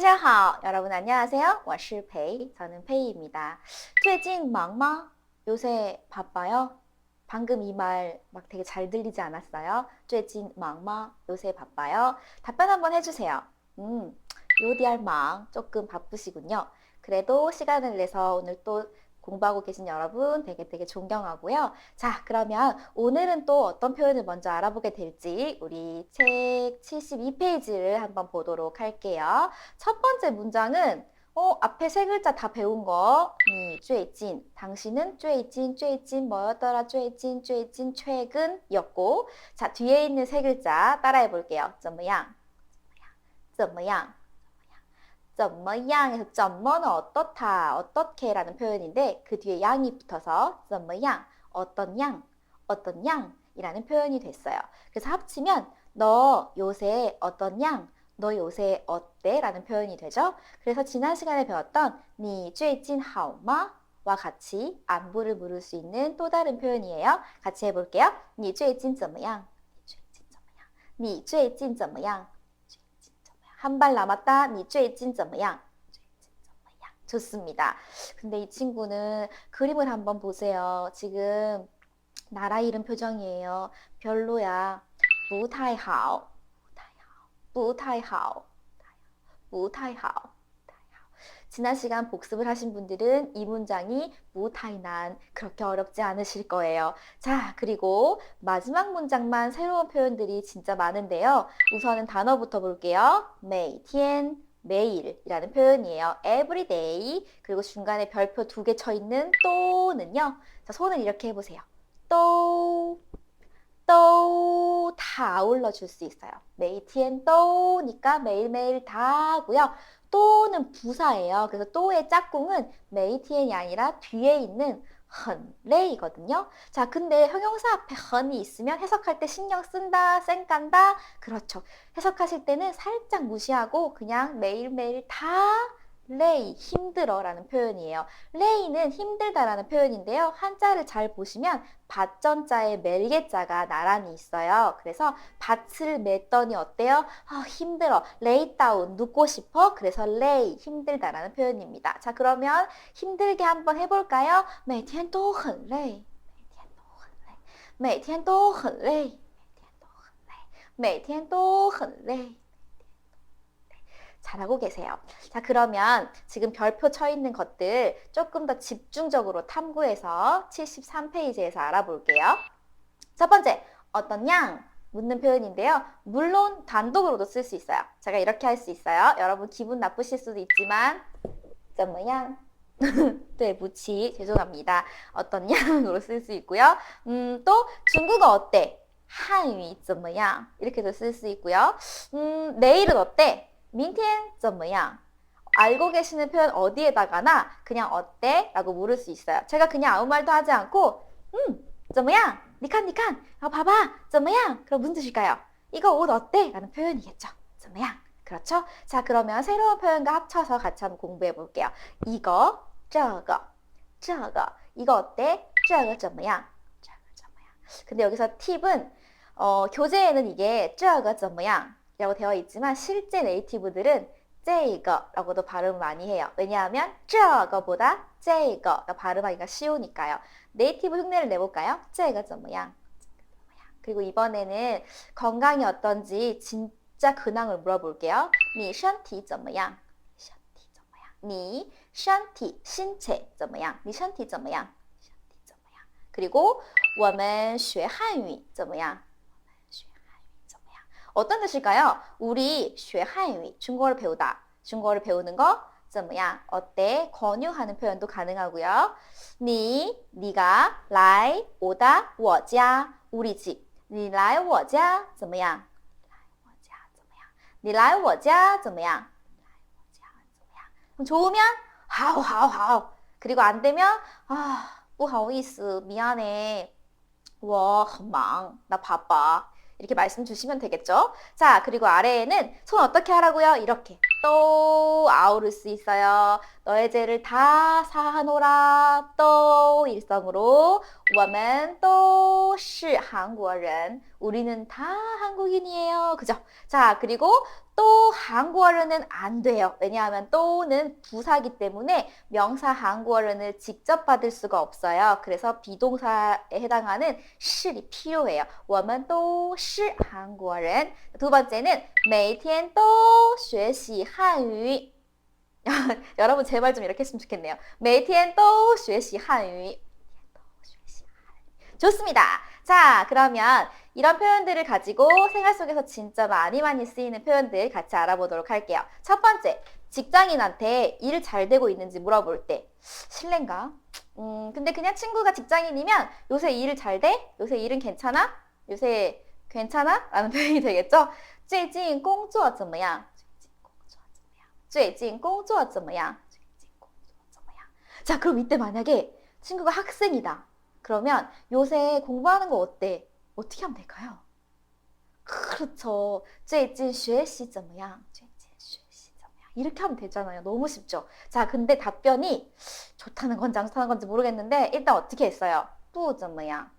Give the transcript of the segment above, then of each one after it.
大家好. 여러분 안녕하세요. 我是 페이. 저는 페이입니다. 最近忙吗? 요새 바빠요? 방금 이 말 막 되게 잘 들리지 않았어요? 最近忙吗? 요새 바빠요? 답변 한번 해주세요. 음, 요디알 망 조금 바쁘시군요. 그래도 시간을 내서 오늘 또 공부하고 계신 여러분 되게 되게 존경하고요. 자, 그러면 오늘은 또 어떤 표현을 먼저 알아보게 될지 우리 책 72페이지를 한번 보도록 할게요. 첫 번째 문장은 어, 앞에 세 글자 다 배운 거. 니, 쬐진. 당신은 쬐진, 쬐진, 뭐였더라, 쬐진, 쬐진, 최근이었고. 자, 뒤에 있는 세 글자 따라해 볼게요. 怎么样?怎么样?怎么样? 에서 怎么는 어떻다, 어떻게라는 표현인데 그 뒤에 양이 붙어서 怎么样, 어떤 양, 어떤 양이라는 표현이 됐어요. 그래서 합치면 너 요새 어떤 양, 너 요새 어때? 라는 표현이 되죠. 그래서 지난 시간에 배웠던 你最近好吗? 와 같이 안부를 물을 수 있는 또 다른 표현이에요. 같이 해볼게요. 你最近怎么样?你最近怎么样? 한 발 남았다. 你最近怎么样? 좋습니다. 근데 이 친구는 그림을 한번 보세요. 지금 나라 이름 표정이에요. 별로야. 不太好.不太好.不太好. 지난 시간 복습을 하신 분들은 이 문장이 무타이난 그렇게 어렵지 않으실 거예요. 자, 그리고 마지막 문장만 새로운 표현들이 진짜 많은데요. 우선은 단어부터 볼게요. 每天 매일이라는 표현이에요. every day 그리고 중간에 별표 두 개 쳐 있는 또는요. 자, 손을 이렇게 해보세요. 또, 또, 다 아울러 줄수 있어요. 매일天 또니까 매일매일 다 하고요. 또는 부사예요. 그래서 또의 짝꿍은 메이티엔이 아니라 뒤에 있는 헌레이거든요. 자, 근데 형용사 앞에 헌이 있으면 해석할 때 신경 쓴다, 쌩 깐다. 그렇죠. 해석하실 때는 살짝 무시하고 그냥 매일매일 다 레이, 힘들어라는 표현이에요. 레이는 힘들다라는 표현인데요. 한자를 잘 보시면 밭전자에 멜게자가 나란히 있어요. 그래서 밭을 맸더니 어때요? 아, 힘들어. 레이 다운, 눕고 싶어. 그래서 레이, 힘들다라는 표현입니다. 자, 그러면 힘들게 한번 해볼까요? 每天都很累.每天都很累.每天都很累. 잘하고 계세요. 자, 그러면 지금 별표 쳐 있는 것들 조금 더 집중적으로 탐구해서 73페이지에서 알아볼게요. 첫 번째, 어떤 양? 묻는 표현인데요. 물론 단독으로도 쓸 수 있어요. 제가 이렇게 할 수 있어요. 여러분 기분 나쁘실 수도 있지만 점 모양 뭐 네, 무치 죄송합니다. 어떤 양으로 쓸 수 있고요. 음, 또 중국어 어때? 한위 점 모양 뭐 이렇게도 쓸 수 있고요. 음, 내일은 어때? 明天怎么样? 알고 계시는 표현 어디에다가나 그냥 어때? 라고 물을 수 있어요. 제가 그냥 아무 말도 하지 않고 음, 怎么样? 니칸 니칸. 어, 봐봐. 怎么样? 그럼 무슨 뜻일까요? 이거 옷 어때? 라는 표현이겠죠. 怎么样? 그렇죠? 자, 그러면 새로운 표현과 합쳐서 같이 한번 공부해 볼게요. 이거, 这个,这个. 이거 어때? 这个怎么样?这个怎么样? 근데 여기서 팁은 어, 교재에는 이게 这个怎么样? 라고 되어 있지만 실제 네이티브들은 这个라고도 발음 많이 해요. 왜냐하면 这个보다 这个가 발음하기가 쉬우니까요. 네이티브 흉내를 내볼까요? 这个怎么样? 그리고 이번에는 건강이 어떤지 진짜 근황을 물어볼게요. 你身体怎么样?身体怎么样?你身体신체 怎么样?你身体怎么样?身体怎么样? 그리고 我们学汉语怎么样? 어떤 뜻일까요? 우리 学汉语 중국어를 배우다. 중국어를 배우는 거 怎么样? 어때? 권유하는 표현도 가능하고요. 니, 니가 来 오다 我家 우리 집. 你来我家怎么样?你来我家怎么样?좋으면 하오 하오 하오. 그리고 안 되면 아, 不好意思 미안해. 我很忙. 나 바빠. 이렇게 말씀 주시면 되겠죠? 자, 그리고 아래에는 손 어떻게 하라고요? 이렇게 또 아우를 수 있어요. 너의 죄를 다 사하노라. 또 일성으로 我们都是韩国人. 우리는 다 한국인이에요. 그죠? 자, 그리고 또 한국어로는 안 돼요. 왜냐하면 또는 부사기 때문에 명사 한국어로는 직접 받을 수가 없어요. 그래서 비동사에 해당하는 실이 필요해요. 我们都是韩国人. 두 번째는 每天都学习汉语. 여러분 제발 좀 이렇게 했으면 좋겠네요. 每天都学习汉语. 좋습니다. 자, 그러면 이런 표현들을 가지고 생활 속에서 진짜 많이 많이 쓰이는 표현들 같이 알아보도록 할게요. 첫 번째, 직장인한테 일 잘 되고 있는지 물어볼 때 실례인가? 음, 근데 그냥 친구가 직장인이면 요새 일 잘 돼? 요새 일은 괜찮아? 요새 괜찮아? 라는 표현이 되겠죠? 最近工作怎么样?最近工作怎么样?最近工作怎么样? 자, 그럼 이때 만약에 친구가 학생이다. 그러면 요새 공부하는 거 어때? 어떻게 하면 될까요? 그렇죠. 最近学习怎么样?最近学习怎么样? 이렇게 하면 되잖아요. 너무 쉽죠. 자, 근데 답변이 좋다는 건지 안 좋다는 건지 모르겠는데 일단 어떻게 했어요? 不怎么样?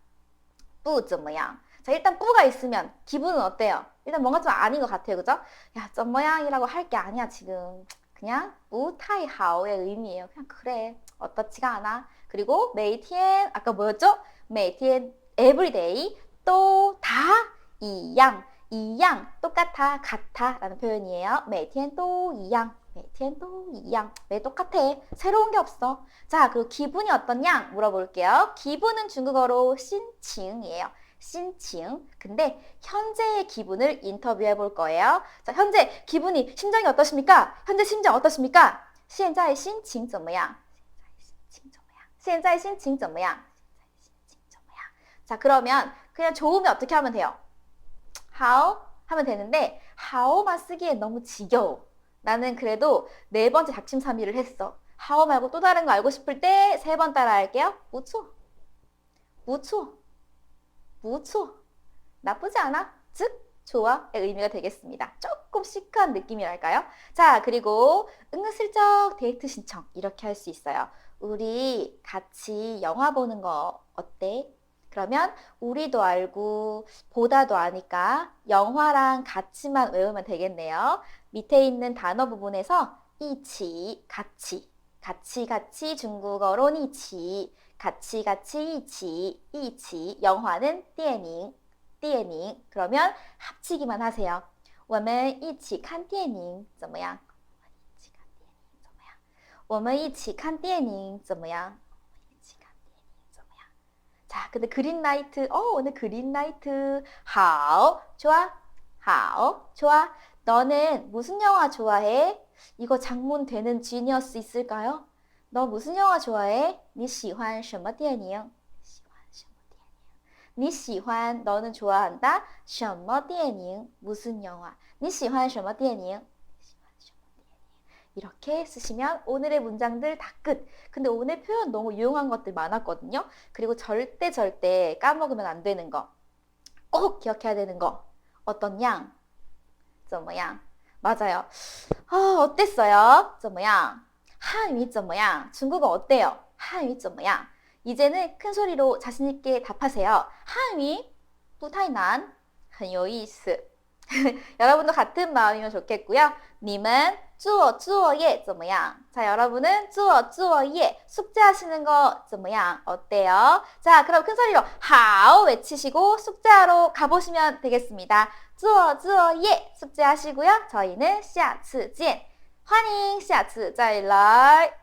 不怎么样? 자, 일단 뿌가 있으면 기분은 어때요? 일단 뭔가 좀 아닌 것 같아요. 그죠? 야, 점 모양이라고 할 게 아니야, 지금. 그냥 무타이하오의 의미예요. 그냥 그래. 어떻지가 않아. 그리고 메이티엔 아까 뭐였죠? 메이티엔 everyday 또 다 이양 이양 똑같아 같아 라는 표현이에요. 메이티엔 또 이양 메이티엔 또 이양 매 똑같아 새로운 게 없어. 자 그리고 기분이 어떻냐 물어볼게요. 기분은 중국어로 신칭이에요. 신칭. 근데 현재의 기분을 인터뷰해 볼 거예요. 자, 현재 기분이 심정이 어떠십니까? 현재 심정 어떠십니까? 现在心情怎么样?现在心情怎么样?怎么样? 자, 그러면 그냥 좋으면 어떻게 하면 돼요? how 하면 되는데 how만 쓰기엔 너무 지겨워. 나는 그래도 네 번째 작심삼일을 했어. how 말고 또 다른 거 알고 싶을 때 세 번 따라 할게요. 무초. 무초. 무초. 나쁘지 않아. 즉 좋아의 의미가 되겠습니다. 조금 시크한 느낌이랄까요? 자, 그리고 은근슬쩍 데이트 신청 이렇게 할 수 있어요. 우리 같이 영화 보는 거 어때? 그러면 우리도 알고 보다도 아니까 영화랑 같이만 외우면 되겠네요. 밑에 있는 단어 부분에서 이치, 같이, 같이 같이 중국어로 이치, 같이 같이 이치, 이치, 영화는 电影,电影. 그러면 합치기만 하세요. 我们一起看电影怎么样?我们一起看电影怎么样? 자, 근데 그린라이트, 어, 오늘 그린라이트. 好, 좋아. 好, 좋아. 너는 무슨 영화 좋아해? 이거 장문 되는 지니어스 있을까요? 너 무슨 영화 좋아해? 你喜欢什么电影?你喜欢 너는 좋아한다. 什么电影 무슨 영화? 你喜欢什么电影 이렇게 쓰시면 오늘의 문장들 다 끝. 근데 오늘 표현 너무 유용한 것들 많았거든요. 그리고 절대 절대 까먹으면 안 되는 거. 꼭 기억해야 되는 거. 어떤 양? 怎么样? 맞아요. 아, 어땠어요? 怎么样? 한위 怎么样? 중국어 어때요? 한위 怎么样? 이제는 큰 소리로 자신 있게 답하세요. 한위 不太难,很有意思. 여러분도 같은 마음이면 좋겠고요. 님은 做作业怎么样? 자, 여러분은 做作业 숙제하시는 거 怎么样? 어때요? 자, 그럼 큰 소리로 好 외치시고 숙제하러 가보시면 되겠습니다. 做作业 숙제하시고요. 저희는 下次见. 환영 下次再来.